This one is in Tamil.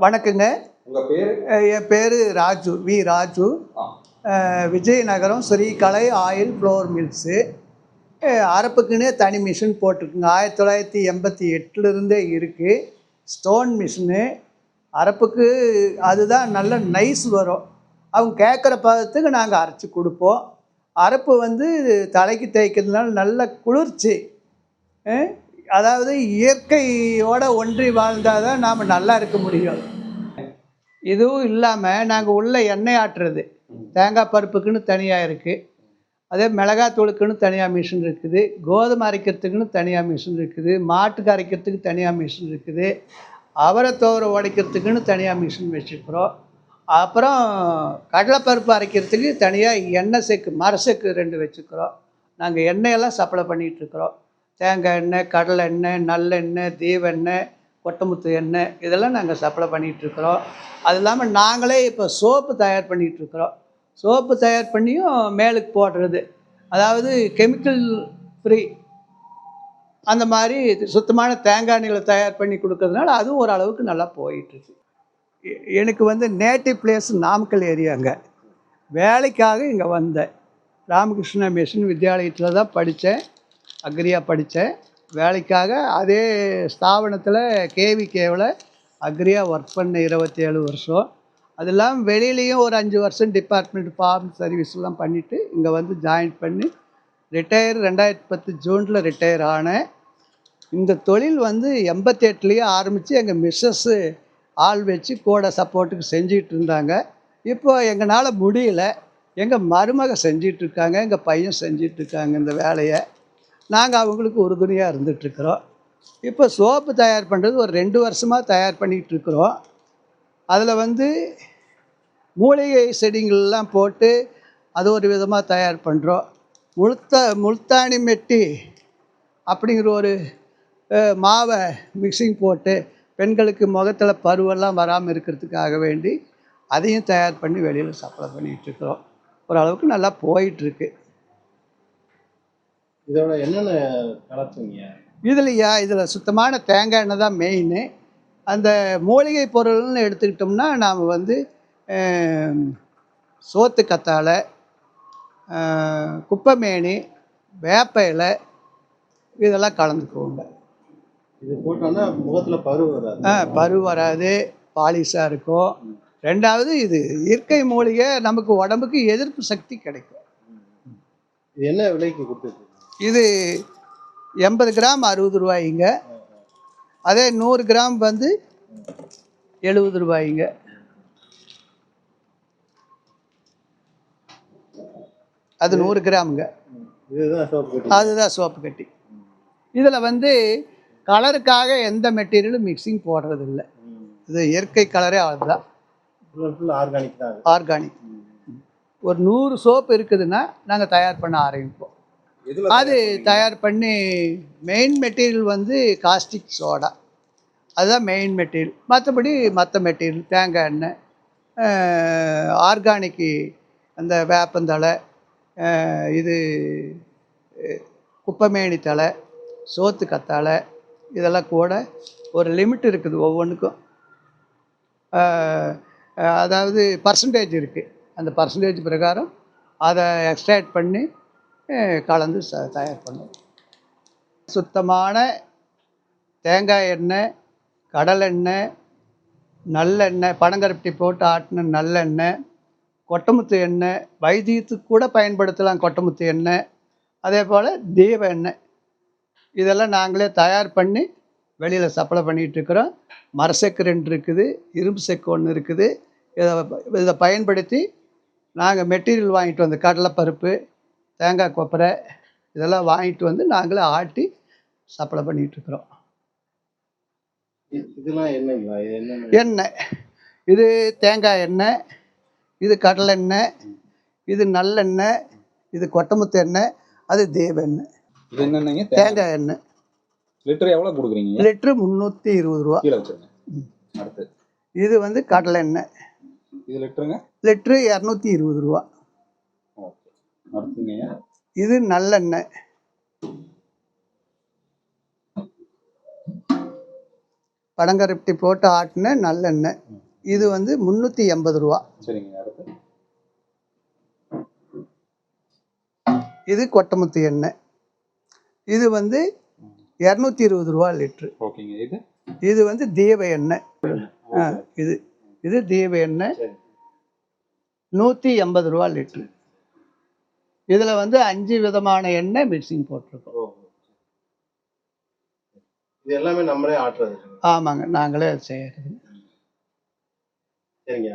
வணக்கங்க. பேரு? என் பேர் Raju V Raju. Vizianagaram Sri Kalai oil flour mills. அரப்புக்குன்னே தனி மிஷின் போட்டிருக்குங்க. ஆயிரத்தி தொள்ளாயிரத்தி எண்பத்தி எட்டுலேருந்தே இருக்குது ஸ்டோன் மிஷினு. அரப்புக்கு அதுதான் நல்ல நைஸ் வரும். அவங்க கேட்குற பதத்துக்கு நாங்கள் அரைச்சி கொடுப்போம். அரப்பு வந்து தலைக்கு தேய்க்கிறதுனால நல்ல குளிர்ச்சி. அதாவது இயற்கையோட ஒன்றி வாழ்ந்தால் தான் நாம் நல்லா இருக்க முடியும். இதுவும் இல்லாமல் நாங்கள் உள்ளே எண்ணெய் ஆட்டுறது. தேங்காய் பருப்புக்குன்னு தனியாக இருக்குது அதே மிளகாத்தூளுக்குன்னு தனியாக மிஷின் இருக்குது. கோதுமை அரைக்கிறதுக்குன்னு தனியாக மிஷின் இருக்குது. மாட்டுக்கு அரைக்கிறதுக்கு தனியாக மிஷின் இருக்குது. அவரை தோரை உடைக்கிறதுக்குன்னு தனியாக மிஷின் வச்சுருக்குறோம். அப்புறம் கடலைப்பருப்பு அரைக்கிறதுக்கு தனியாக எண்ணெய் செக்கு மரசெக்கு ரெண்டு வச்சுக்கிறோம் நாங்கள் எண்ணெயெல்லாம் சப்ளை பண்ணிகிட்ருக்குறோம் தேங்காய் எண்ணெய் கடலை எண்ணெய் நல்லெண்ணெய் தீவெண்ணெய் கொட்டமுத்து எண்ணெய் இதெல்லாம் நாங்கள் சப்ளை பண்ணிகிட்ருக்குறோம் அது இல்லாமல் நாங்களே இப்போ சோப்பு தயார் பண்ணிகிட்ருக்குறோம் சோப்பு தயார் பண்ணியும் மேலுக்கு போடுறது. அதாவது கெமிக்கல் ஃப்ரீ அந்த மாதிரி சுத்தமான தேங்காய் எண்ணெயில் தயார் பண்ணி கொடுக்கறதுனால அதுவும் ஓரளவுக்கு நல்லா போயிட்டுருக்கு எனக்கு வந்து நேட்டிவ் பிளேஸ் நாமக்கல் ஏரியாங்க. வேலைக்காக இங்கே வந்தேன். ராமகிருஷ்ண மிஷன் வித்யாலயத்தில் தான் படித்தேன் அக்ரியாக படித்தேன். வேலைக்காக அதே ஸ்தாபனத்தில் கேவிகேவில் அக்ரியாக ஒர்க் பண்ண இருபத்தி ஏழு வருஷம். அது இல்லாமல் வெளியிலையும் ஒரு அஞ்சு வருஷம் டிபார்ட்மெண்ட் ஃபார்ம் சர்வீஸ்லாம் பண்ணிவிட்டு இங்கே வந்து ஜாயின் பண்ணி ரிட்டையர் ரெண்டாயிரத்தி பத்து ஜூனில் ரிட்டையர் ஆனேன். இந்த தொழில் வந்து எண்பத்தி எட்டுலேயே ஆரம்பித்து எங்கள் மிஸ்ஸஸ்ஸு ஆள் வச்சு கூட சப்போர்ட்டுக்கு செஞ்சிகிட்டு இருந்தாங்க. இப்போ எங்களால் முடியல. எங்கள் மருமக செஞ்சிட்டு இருக்காங்க எங்கள் பையன் செஞ்சிகிட்ருக்காங்க இந்த வேலையை. நாங்கள் அவங்களுக்கு உறுதுணையாக இருந்துகிட்ருக்குறோம் இப்போ சோப்பு தயார் பண்ணுறது ஒரு ரெண்டு வருஷமாக தயார் பண்ணிக்கிட்டு இருக்கிறோம் அதில் வந்து மூலிகை செடிங்கள்லாம் போட்டு அது ஒரு விதமாக தயார் பண்ணுறோம் முழுத்த முல்தானி மெட்டி அப்படிங்கிற ஒரு மாவை மிக்சிங் போட்டு பெண்களுக்கு முகத்தில் பருவெல்லாம் வராமல் இருக்கிறதுக்காக வேண்டி அதையும் தயார் பண்ணி வெளியில் சப்ளை பண்ணிகிட்ருக்குறோம் ஓரளவுக்கு நல்லா போயிட்டுருக்கு. இதோட என்னென்ன கலத்துவீங்க? இதுலையா இதில் சுத்தமான தேங்காய் எண்ணெய் தான் மெயின் அந்த மூலிகை பொருள்னு எடுத்துக்கிட்டோம்னா நாம் வந்து சோத்து கத்தாழை குப்பைமேனி வேப்ப இலை இதெல்லாம் கலந்துக்குவோங்க. இது போட்டோம்னா முகத்துல பரு வராது. ஆ, பரு வராது பாலிஷாக இருக்கும். ரெண்டாவது இது இயற்கை மூலிகை நமக்கு உடம்புக்கு எதிர்ப்பு சக்தி கிடைக்கும். இது என்ன விலைக்கு கொடுத்துருக்கு இது எண்பது கிராம் அறுபது ரூபாய்ங்க. அதே நூறு கிராம் வந்து எழுபது ரூபாய்ங்க. அது நூறு கிராமுங்க. அதுதான் சோப்பு கட்டி. இதில் வந்து கலருக்காக எந்த மெட்டீரியலும் மிக்சிங் போடுறதில்ல. இது இயற்கை கலரே அதுதான். ஆர்கானிக். ஆர்கானிக் ஒரு நூறு சோப்பு இருக்குதுன்னா நாங்கள் தயார் பண்ண ஆரம்பிப்போம். அது தயார் பண்ணி மெயின் மெட்டீரியல் வந்து காஸ்டிக் சோடா அதுதான் மெயின் மெட்டீரியல் மற்றபடி மற்ற மெட்டீரியல் தேங்காய் எண்ணெய் ஆர்கானிக்கு அந்த வேப்பந்தழை இது குப்பைமேனி தழை சோத்து கத்தாழை இதெல்லாம் கூட ஒரு லிமிட் இருக்குது ஒவ்வொன்றுக்கும் அதாவது பர்சன்டேஜ் இருக்குது அந்த பர்சன்டேஜ் பிரகாரம் அதை எக்ஸ்ட்ராக்ட் பண்ணி கலந்து ச தயார் பண்ணுவோம். சுத்தமான தேங்காய் எண்ணெய் கடலெண்ணெய் நல்லெண்ணெய் பனங்கருப்பட்டி போட்டு ஆட்டின நல்லெண்ணெய் கொட்டமுத்து எண்ணெய் வைத்தியத்துக்கு கூட பயன்படுத்தலாம் கொட்டமுத்து எண்ணெய் அதே போல் தீப எண்ணெய். இதெல்லாம் நாங்களே தயார் பண்ணி வெளியில் சப்ளை பண்ணிகிட்ருக்குறோம் மரசெக்கு ரெண்டு இருக்குது இரும்பு செக்கு ஒன்று இருக்குது. இதை இதை பயன்படுத்தி நாங்கள் மெட்டீரியல் வாங்கிட்டு வந்து கடலைப்பருப்பு தேங்காய் கொப்பரை இதெல்லாம் வாங்கிட்டு வந்து நாங்களே ஆட்டி சப்ளை பண்ணிகிட்ருக்குறோம் இதெல்லாம் என்னங்களா எண்ணெய் இது தேங்காய் எண்ணெய். இது கடலை எண்ணெய் இது நல்லெண்ணெய் இது கொட்டமுத்து எண்ணெய் அது தேவ எண்ணெய். இது என்னன்னீங்க? தேங்காய். எண்ணெய். லிட்டர் எவ்வளவு கொடுக்குறீங்க? லிட்ரு முந்நூற்றி இருபது ரூபா. கீழே வச்சிருங்க. அடுத்து. இது வந்து கடலை எண்ணெய் இது லிட்டருங்க? லிட்ரு இரநூத்தி இருபது ரூபா. இது நல்லெண்ணெய் பனங்கருப்பட்டி போட்டு ஆட்டின நல்லெண்ணெய் இது வந்து முந்நூற்றி எண்பது ரூபா. இது கொட்டமுத்து எண்ணெய். இது வந்து இரநூத்தி இருபது ரூபா லிட்ரு. ஓகேங்க இது? இது வந்து தீப எண்ணெய். இது. இது தீப எண்ணெய். நூற்றி எண்பது ரூபா லிட்ரு. இதில் வந்து அஞ்சு விதமான எண்ணெய் மிக்சிங் போட்டிருக்கோம். இது எல்லாமே நம்மளே ஆட்டுறது. ஆமாங்க நாங்களே செய்யறது. சரிங்க.